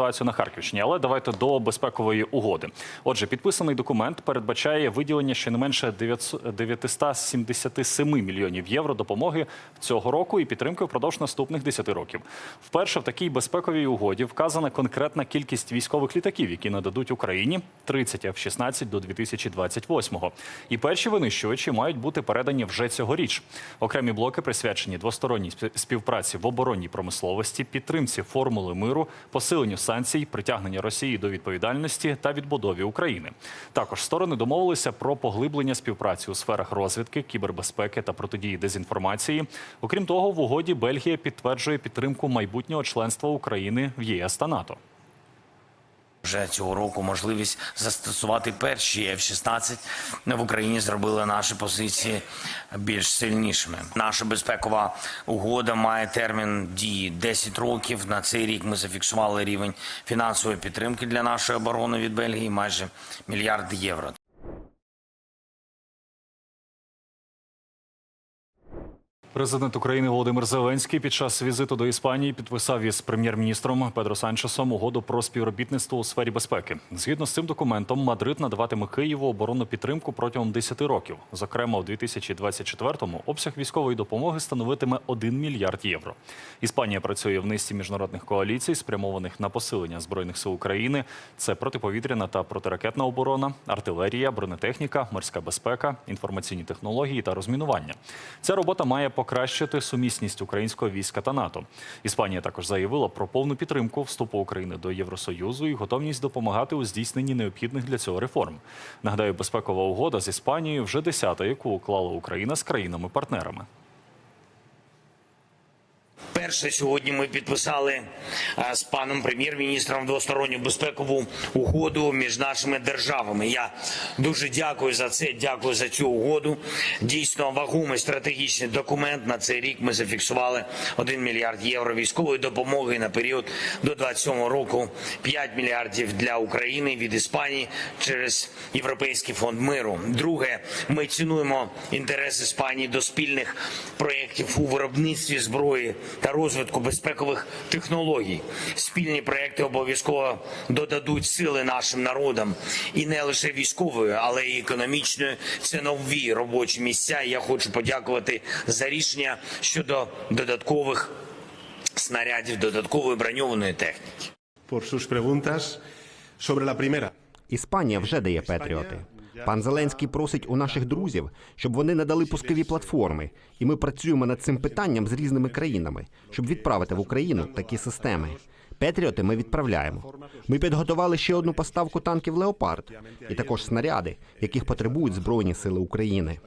ситуацію на Харківщині. Але давайте до безпекової угоди. Отже, підписаний документ передбачає виділення щонайменше 900 977 мільйонів євро допомоги цього року і підтримки впродовж наступних 10 років. Вперше в такій безпековій угоді вказана конкретна кількість військових літаків, які нададуть Україні 30 F-16 до 2028-го. І перші винищувачі мають бути передані вже цьогоріч. Окремі блоки присвячені двосторонній співпраці в оборонній промисловості, підтримці формули миру, посиленню санкцій, притягнення Росії до відповідальності та відбудові України. Також сторони домовилися про поглиблення співпраці у сферах розвідки, кібербезпеки та протидії дезінформації. Окрім того, в угоді Бельгія підтверджує підтримку майбутнього членства України в ЄС та НАТО. Вже цього року можливість застосувати перші F-16 в Україні зробили наші позиції більш сильнішими. Наша безпекова угода має термін дії 10 років. На цей рік ми зафіксували рівень фінансової підтримки для нашої оборони від Бельгії майже мільярд євро. Президент України Володимир Зеленський під час візиту до Іспанії підписав із прем'єр-міністром Педро Санчесом угоду про співробітництво у сфері безпеки. Згідно з цим документом, Мадрид надаватиме Києву оборонну підтримку протягом 10 років. Зокрема, у 2024-му обсяг військової допомоги становитиме 1 мільярд євро. Іспанія працює в низці міжнародних коаліцій, спрямованих на посилення збройних сил України. Це протиповітряна та протиракетна оборона, артилерія, бронетехніка, морська безпека, інформаційні технології та розмінування. Ця робота має покращити сумісність українського війська та НАТО. Іспанія також заявила про повну підтримку вступу України до Євросоюзу і готовність допомагати у здійсненні необхідних для цього реформ. Нагадаю, безпекова угода з Іспанією вже десята, яку уклала Україна з країнами-партнерами. Перше сьогодні ми підписали е, з паном прем'єр-міністром двосторонню безпекову угоду між нашими державами. Я дуже дякую за це. Дякую за цю угоду. Дійсно вагомий стратегічний документ. На цей рік ми зафіксували 1 мільярд євро військової допомоги на період до 27 року. 5 мільярдів для України від Іспанії через Європейський фонд миру. Друге, ми цінуємо інтерес Іспанії до спільних проєктів у виробництві зброї та розвитку безпекових технологій. Спільні проекти обов'язково додадуть сили нашим народам і не лише військової, але й економічної. Це нові робочі місця. Я хочу подякувати за рішення щодо додаткових снарядів, додаткової броньованої техніки. por sus preguntas. Sobre la primera, Іспанія вже дає патріоти. Пан Зеленський просить у наших друзів, щоб вони надали пускові платформи, і ми працюємо над цим питанням з різними країнами, щоб відправити в Україну такі системи. Петріоти ми відправляємо. Ми підготували ще одну поставку танків Леопард і також снаряди, яких потребують збройні сили України.